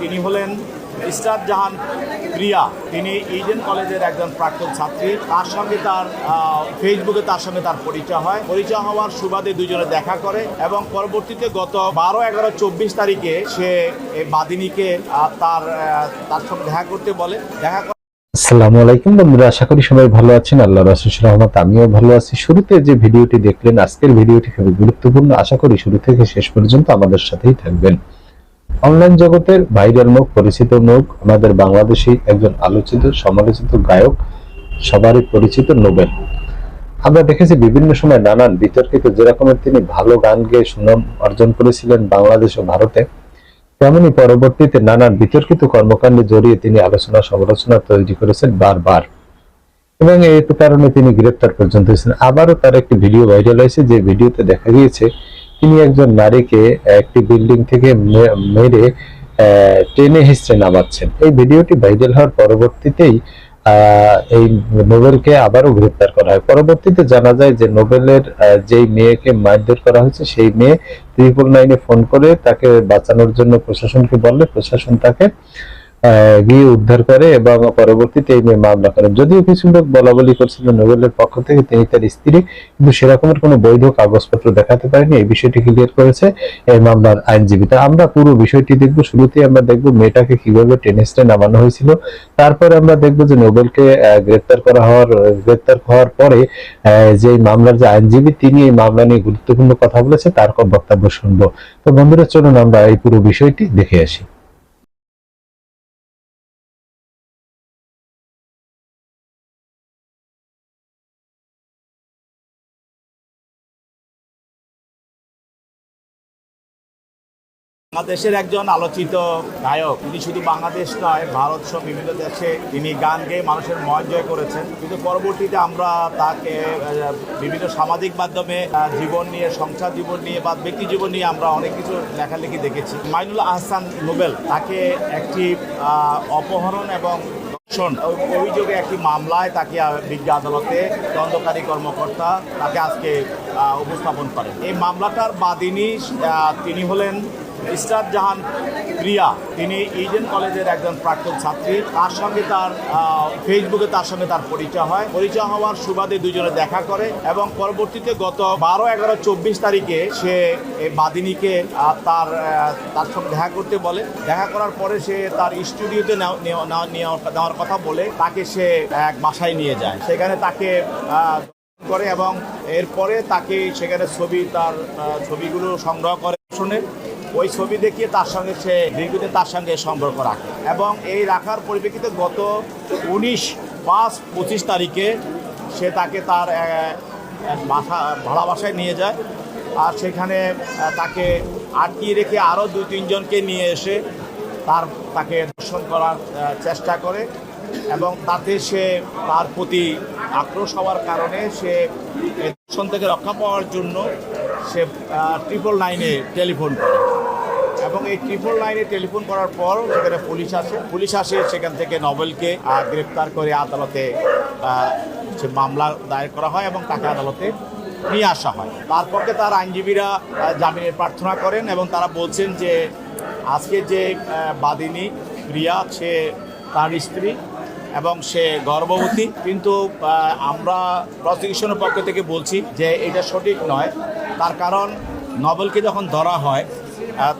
তিনি হলেন ইস্টার জাহান প্রিয়া। তিনি ইডেন কলেজের একজন প্রাক্তন ছাত্রী। তার সঙ্গে তার ফেসবুকে তার সঙ্গে তার পরিচয় হয়। পরিচয় হওয়ার সুবাদে দুজনে দেখা করে এবং পরবর্তীতে গত বারো এগারো চব্বিশ তারিখে সে বাদিনীকে তার তার সঙ্গে দেখা করতে বলে। দেখা আসসালামু আলাইকুম বন্ধুরা, আশা করি সবাই ভালো আছেন। আল্লাহ রাসুল রহমত, আমিও ভালো আছি। শুরুতে যে ভিডিওটি দেখলেন, আজকের ভিডিওটি খুবই গুরুত্বপূর্ণ। আশা করি শুরু থেকে শেষ পর্যন্ত আমাদের সাথেই থাকবেন। অনলাইন জগতের ভাইরাল মুখ, পরিচিত মুখ, আমাদের বাংলাদেশি একজন আলোচিত, সমালোচিত গায়ক, সবারই পরিচিত নোবেল। আমরা দেখেছি বিভিন্ন সময় নানান বিতর্কিত, যেরকমের তিনি ভালো গান গেয়ে সুনাম অর্জন করেছিলেন বাংলাদেশ ও ভারতে, তেমনি পরবর্তীতে নানান বিতর্কিত কর্মকাণ্ডে জড়িয়ে তিনি আলোচনা, সমালোচনা তৈরি করেছেন বারবার। এবং এই কারণে তিনি গ্রেপ্তার পর্যন্ত হয়েছেন। আবারও তার একটি ভিডিও ভাইরাল হয়েছে, যে ভিডিওতে দেখা গিয়েছে তিনি একজন নারীকে একটি বিল্ডিং থেকে মেরে টেনে হিস্ট্রে নামাচ্ছেন। এই ভিডিওটি ভাইরাল হওয়ার পরবর্তীতেই এই নোবেলকে আবারও গ্রেপ্তার করা হয়। পরবর্তীতে জানা যায় যে নোবেলের যেই মেয়েকে মারধর করা হয়েছে, সেই মেয়ে ট্রিপল নাইনে ফোন করে তাকে বাঁচানোর জন্য প্রশাসনকে বললে প্রশাসন তাকে গিয়ে উদ্ধার করে এবং পরবর্তীতে এই মামলা করেন যদিও কিছু লোক বলা বলি করছিল, নোবেলের পক্ষ থেকে তিনি তার স্ত্রী, কিন্তু সেরকমের কোনো বৈধ কাগজপত্র দেখাতে পারেনি। এই বিষয়টি ক্লিয়ার করেছে এই মামলার আইনজীবী। তা আমরা পুরো বিষয়টি দেখব। শুরুতেই আমরা দেখব মেয়েটাকে কীভাবে টেনিসটা নামানো হয়েছিল। তারপরে আমরা দেখব যে নোবেলকে গ্রেপ্তার করা হওয়ার, গ্রেপ্তার হওয়ার পরে যে মামলার যে আইনজীবী, তিনি এই মামলা নিয়ে গুরুত্বপূর্ণ কথা বলেছে, তার বক্তব্য শুনব। তো বন্ধুরা, চলুন আমরা এই পুরো বিষয়টি দেখে আসি। বাংলাদেশের একজন আলোচিত গায়ক। তিনি শুধু বাংলাদেশ নয়, ভারত সহ বিভিন্ন দেশে তিনি গান গেয়ে মানুষের মন জয় করেছেন। কিন্তু পরবর্তীতে আমরা তাকে বিভিন্ন সামাজিক মাধ্যমে জীবন নিয়ে, সংসার জীবন নিয়ে বা ব্যক্তি জীবন নিয়ে আমরা অনেক কিছু লেখালেখি দেখেছি। মাইনুল আহসান নোবেল তাকে একটি অপহরণ এবং অভিযোগে একটি মামলায় তাকে বিজ্ঞ আদালতে দণ্ডকারী কর্মকর্তা তাকে আজকে উপস্থাপন করেন। এই মামলাটার বাদিনী তিনি হলেন ইস্টার জাহান প্রিয়া, তিনি ইডেন কলেজের একজন প্রাক্তন ছাত্রী। তার সঙ্গে তার ফেসবুকে তার সঙ্গে তার পরিচয় হয়। পরিচয় হওয়ার সুবাদে দুজনে দেখা করে এবং পরবর্তীতে গত বারো, এগারো, চব্বিশ তারিখে সে বাদিনীকে তার তার সঙ্গে দেখা করতে বলে। দেখা করার পরে সে তার স্টুডিওতে নেওয়া- নেওয়া- নেওয়া- নেওয়া- নেওয়ার কথা বলে তাকে সে, এক বাসায় নিয়ে যায়। সেখানে তাকে করে এবং এরপরে তাকে সেখানে ছবি, তার ছবিগুলো সংগ্রহ করে। শুনে ওই ছবি দেখিয়ে তার সঙ্গে সে দীর্ঘদিন তার সঙ্গে সম্পর্ক রাখে। এবং এই রাখার পরিপ্রেক্ষিতে গত উনিশ পাঁচ পঁচিশ তারিখে সে তাকে তার বাসা, ভাড়া বাসায় নিয়ে যায় আর সেখানে তাকে আটকিয়ে রেখে আরও দুই তিনজনকে নিয়ে এসে তার, তাকে দর্শন করার চেষ্টা করে এবং তাতে সে তার প্রতি আক্রোশ হওয়ার কারণে সে দর্শন থেকে রক্ষা পাওয়ার জন্য সে ট্রিপল নাইনে টেলিফোন করে। এবং এই ট্রিপল নাইনে টেলিফোন করার পর সেখানে পুলিশ আসে। পুলিশ আসে, সেখান থেকে নভেলকে গ্রেপ্তার করে আদালতে সে মামলা দায়ের করা হয় এবং তাকে আদালতে নিয়ে আসা হয়। তারপরে তার আইনজীবীরা জামিনের প্রার্থনা করেন এবং তারা বলছেন যে, আজকে যে বাদিনী প্রিয়া, সে তার স্ত্রী এবং সে গর্ভবতী। কিন্তু আমরা প্রসিকিউশনের পক্ষ থেকে বলছি যে এটা সঠিক নয়। তার কারণ নভেলকে যখন ধরা হয়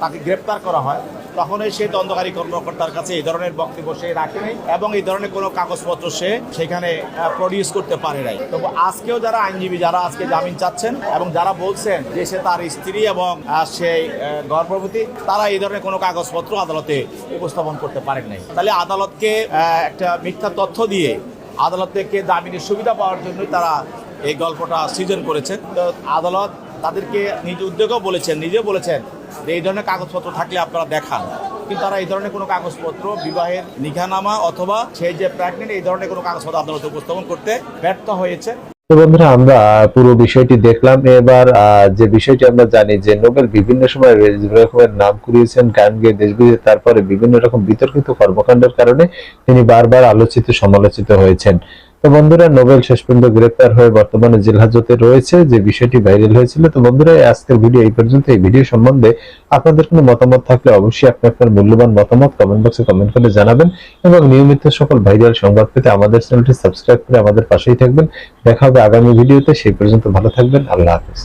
তাকে গ্রেপ্তার করা হয়। তখনই সে দণ্ডকারী কর্মকর্তার কাছে এই ধরনের বক্তব্য সে রাখেনি এবং এই ধরনের কোনো কাগজপত্র সে সেখানে প্রডিউস করতে পারে নাই। তবু আজকেও যারা আইনজীবী, যারা আজকে জামিন চাচ্ছেন এবং যারা বলছেন যে সে তার স্ত্রী এবং সেই গর্ভবতী, তারা এই ধরনের কোনো কাগজপত্র আদালতে উপস্থাপন করতে পারেন নাই। তাহলে আদালতকে একটা মিথ্যা তথ্য দিয়ে আদালত থেকে জামিনের সুবিধা পাওয়ার জন্যই তারা এই গল্পটা সৃজন করেছেন। তো আদালত তাদেরকে নিজ উদ্যোগেও বলেছেন নিজে বলেছেন যে এই ধরনের কাগজপত্র থাকলে আপনারা দেখান। কিন্তু তারা এই ধরনের কোনো কাগজপত্র, বিবাহের নিঘানামা অথবা সেই যে প্রেগনেন্ট এই ধরনের কোনো কাগজপত্র আদালতে উপস্থাপন করতে ব্যর্থ হয়েছে। বন্ধুরা, আমরা পুরো বিষয়টি দেখলাম। এবার যে বিষয়টি আমরা জানি যে নোবেল বিভিন্ন সময় নাম কুড়িয়েছেন গান গেয়ে দেশ তারপরে বিভিন্ন রকম বিতর্কিত কর্মকাণ্ডের কারণে তিনি বারবার আলোচিত, সমালোচিত হয়েছেন। তো বন্ধুরা, নোবেল শেষ পর্যন্ত গ্রেপ্তার হয়ে বর্তমানে জেল হাজতে রয়েছে যে বিষয়টি ভাইরাল হয়েছিল। তো বন্ধুরা আজকের ভিডিও এই পর্যন্ত। এই ভিডিও সম্বন্ধে আপনাদের কোনো মতামত থাকলে অবশ্যই আপনি আপনার মূল্যবান মতামত কমেন্ট বক্সে কমেন্ট করে জানাবেন এবং নিয়মিত সকল ভাইরাল সংবাদ পেতে আমাদের চ্যানেলটি সাবস্ক্রাইব করে আমাদের পাশেই থাকবেন। দেখা হবে আগামী ভিডিওতে। সেই পর্যন্ত ভালো থাকবেন। আল্লাহ হাফেজ।